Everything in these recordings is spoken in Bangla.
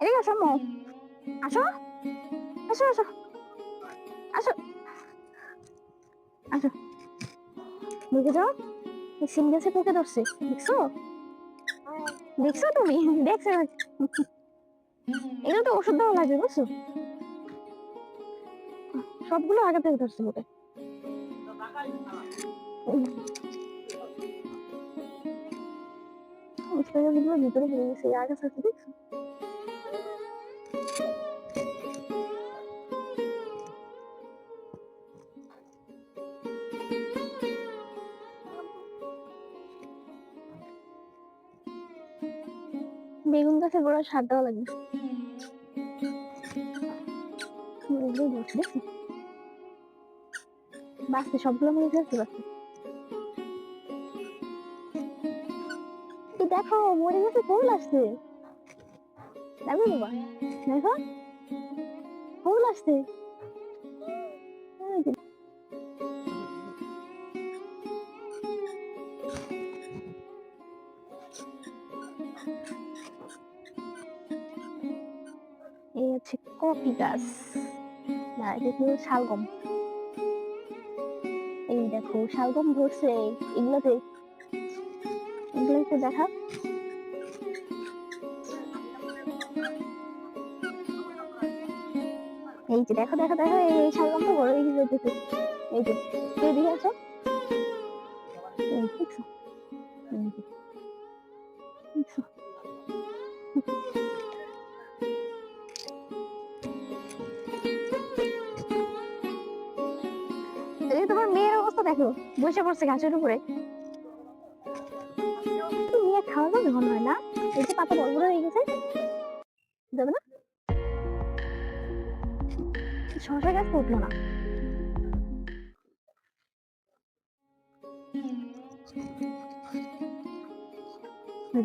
এদিকে আসো আসো। আসো আসো। আসো। আসো। দেখছ? দেখছ? তুমি? দেখছ এগুলো তো ওষুধ দেওয়া লাগে, বুঝছ? সবগুলো আগে থেকে ধরছে ওটা ভিতরে গেছে বেগুন গাছে গোড়া সার দেওয়া ধরছে বাঁচতে সবগুলো গেছে বাঁচতে দেখো মরে গেছে ফুল আসছে। দেখো দেখো। ফুল আসছে। এই হচ্ছে কফি গাছ। না, এটা শালগম। এই দেখো, শালগম ধরছে। এগুলোতে এগুলো একটু দেখা এই যে দেখো দেখো দেখো, এই বড় এই যে তোমার মেয়ের অবস্থা দেখো, বসে পড়ছে গাছের উপরে। তো মেয়ে খাওয়া যাবে মনে হয় না, এই যে পাতা বড় বড় হয়ে গেছে, যাবে না? শশা গাছ উঠল না।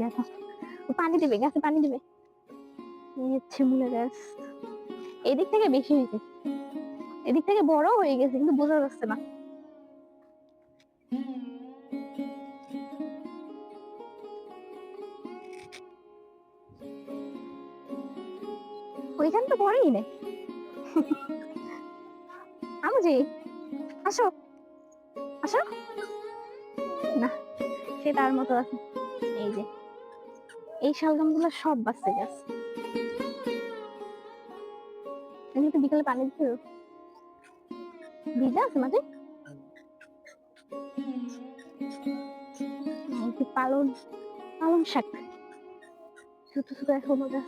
দেখো পানি দিবে, গাছে পানি দিবে। হচ্ছে গাছ। এদিক থেকে বেশি হয়েছে। এদিক থেকে বড় হয়ে গেছে, কিন্তু বোঝা যাচ্ছে না। ওইখান তো পড়েই নেই আমজি, আসো। আসো। না, সে তার মতো আছে। এই যে, এই শালগামগুলো সব বাঁচতে গেছে। এগুলো তো বিকালে পানি দিতে। ভিজা আছে মাঝে? পালন পালন শাক। ছোট ছোট এখনও গাছ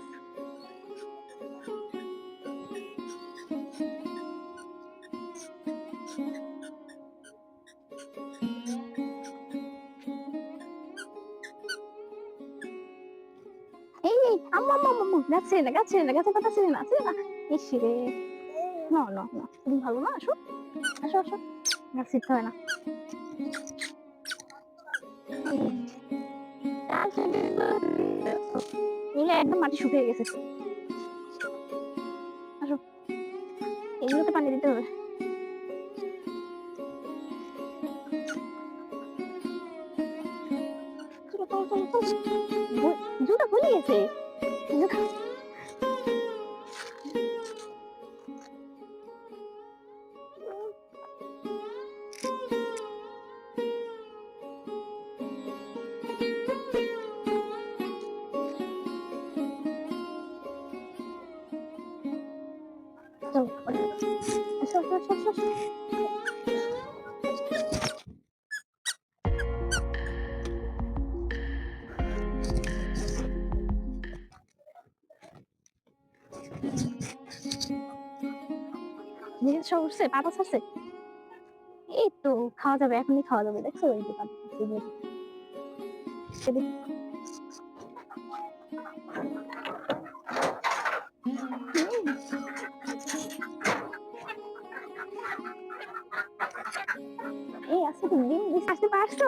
এই আম্মা আম্মা আম্মা গাছ ছেড়ে না গাছ ছেড়ে না গাছের পাতা ছেড়ে না ছেড়ে না? ইস রে না না না, তুমি ভালো না? আসো আসো আসো। গাছ ছিঁড়তে হয় না। নিলে একদম মাটি শুকিয়ে গেছে। আসো। এগুলোতে পানি দিতে হবে। জুতা খুলে গেছে জুতা চলো জিনিস সব উঠছে পাতা ছাড়ছে এই তো, খাওয়া যাবে, এখনই খাওয়া যাবে, দেখছ। এদিক। হুম। এই আজকে তো ডিম দিস আসতে পারছ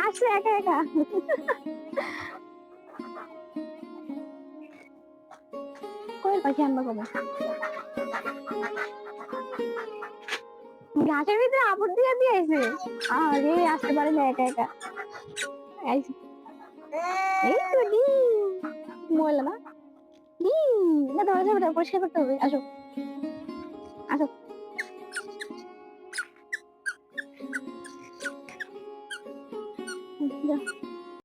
আসছে একা একা পাখি আনবা কবে। গাছের ভিতরে আপদ দিয়ে দিয়েছে। আরে, আসতে পারে না একা একা। এই তো ডিম। ময়লা না ডিম। দেওয়া যাবে না পরিষ্কার করতে হবে। আসো। আসো। যাও।